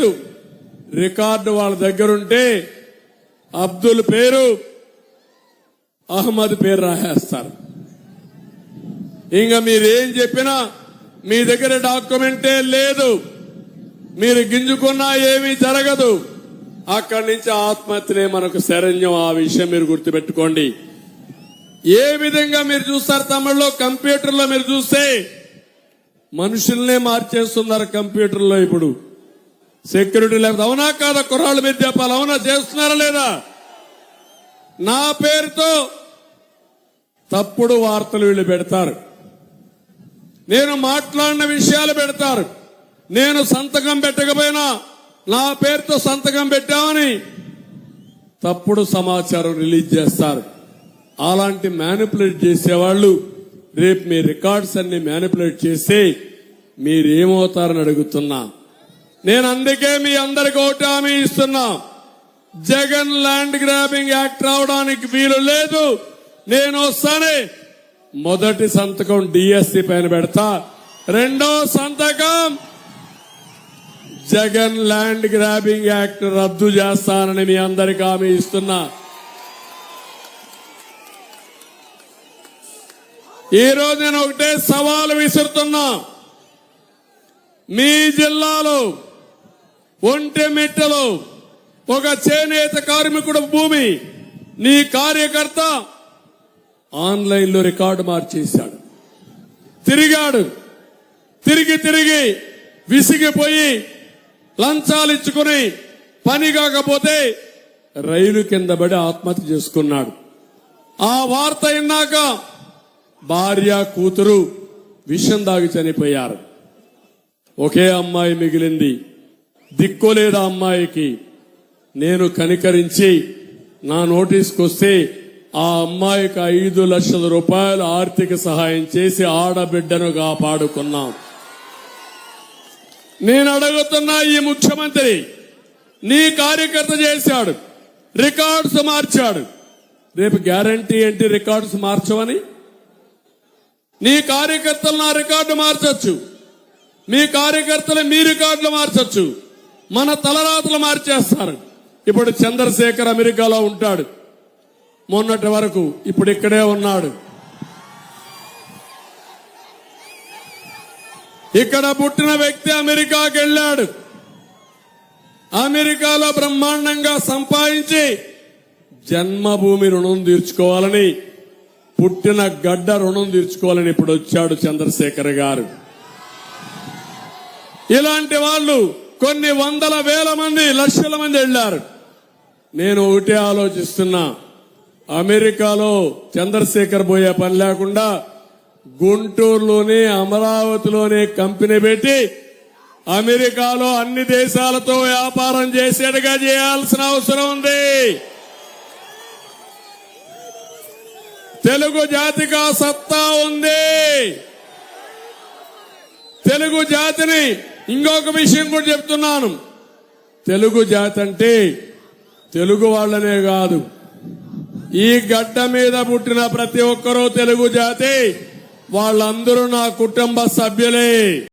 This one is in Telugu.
లేదు. రికార్డు వాళ్ళ దగ్గరుంటే అబ్దుల్ పేరు అహ్మద్ పేరు రాసేస్తారు. ఇంకా మీరేం చెప్పినా మీ దగ్గర డాక్యుమెంటే లేదు. మీరు గింజుకున్నా ఏమీ జరగదు. అక్కడి నుంచి ఆత్మహత్యలే మనకు శరణ్యం. ఆ విషయం మీరు గుర్తుపెట్టుకోండి. ఏ విధంగా మీరు చూస్తారు తమిళలో? కంప్యూటర్లో మీరు చూస్తే మనుషుల్నే మార్చేస్తున్నారు కంప్యూటర్లో ఇప్పుడు. సెక్యూరిటీ లేకపోతే అవునా కాదా కుర్రాళ్ళు మీరు చెప్పాలి? అవునా? చేస్తున్నారా లేదా? నా పేరుతో తప్పుడు వార్తలు వీళ్ళు పెడతారు. నేను మాట్లాడిన విషయాలు పెడతారు. నేను సంతకం పెట్టకపోయినా నా పేరుతో సంతకం పెట్టామని తప్పుడు సమాచారం రిలీజ్ చేస్తారు. అలాంటి మ్యానిపులేట్ చేసేవాళ్ళు రేపు మీ రికార్డ్స్ అన్ని మ్యానిపులేట్ చేస్తే మీరేమవుతారని అడుగుతున్నా. నేను అందుకే మీ అందరికి ఒకటి హామీ ఇస్తున్నా. జగన్ ల్యాండ్ గ్రాబింగ్ యాక్ట్ రావడానికి వీలు లేదు. నేను వస్తానే. మొదటి సంతకం డిఎస్సి పైన పెడతా. రెండో సంతకం జగన్ ల్యాండ్ గ్రాబింగ్ యాక్ట్ రద్దు చేస్తానని మీ అందరికి హామీ ఇస్తున్నా. ఈ రోజు నేను ఒకటే సవాలు విసురుతున్నా. మీ జిల్లాలో ఒంటె మిట్టలో ఒక చేనేత కార్మికుడు భూమి. నీ కార్యకర్త ఆన్లైన్లో రికార్డు మార్చేశాడు. తిరిగాడు. తిరిగి తిరిగి విసిగిపోయి లంచాలు ఇచ్చుకుని పని కాకపోతే రైలు కింద పడి ఆత్మహత్య చేసుకున్నాడు. ఆ వార్త విన్నాక భార్య కూతురు విషం దాగి చనిపోయారు. ఒకే అమ్మాయి మిగిలింది. దిక్కులేదా అమ్మాయికి నేను కనికరించి నా నోటీస్కి వస్తే ఆ అమ్మాయికి ఐదు లక్షల రూపాయలు ఆర్థిక సహాయం చేసి ఆడబిడ్డను కాపాడుకున్నాం. నేను అడుగుతున్నా ఈ ముఖ్యమంత్రి నీ కార్యకర్త చేశాడు రికార్డ్స్ మార్చాడు. రేపు గ్యారంటీ ఏంటి రికార్డ్స్ మార్చవని? నీ కార్యకర్తలు నా రికార్డు మార్చచ్చు. మీ కార్యకర్తలు మీ రికార్డులు మార్చచ్చు. మన తలరాతలు మార్చేస్తారు. ఇప్పుడు చంద్రశేఖర్ అమెరికాలో ఉంటాడు. మొన్నటి వరకు ఇప్పుడు ఇక్కడే ఉన్నాడు. ఇక్కడ పుట్టిన వ్యక్తి అమెరికాకి వెళ్ళాడు. అమెరికాలో బ్రహ్మాండంగా సంపాదించి జన్మభూమి రుణం తీర్చుకోవాలని పుట్టిన గడ్డ రుణం తీర్చుకోవాలని ఇప్పుడు వచ్చాడు చంద్రశేఖర్ గారు. ఇలాంటి వాళ్ళు కొన్ని వందల వేల మంది లక్షల మంది వెళ్ళారు. నేను ఒకటే ఆలోచిస్తున్నా. అమెరికాలో చంద్రశేఖర్ పోయే పని లేకుండా గుంటూరులోనే అమరావతిలోనే కంపెనీ పెట్టి అమెరికాలో అన్ని దేశాలతో వ్యాపారం చేసేట్టుగా చేయాల్సిన అవసరం ఉంది. తెలుగు జాతిగా సత్తా ఉంది. తెలుగు జాతిని ఇంకొక విషయం కూడా చెప్తున్నాను. తెలుగు జాతి అంటే తెలుగు వాళ్ళనే కాదు. ఈ గడ్డ మీద పుట్టిన ప్రతి ఒక్కరూ తెలుగు జాతి. వాళ్ళందరూ నా కుటుంబ సభ్యులే.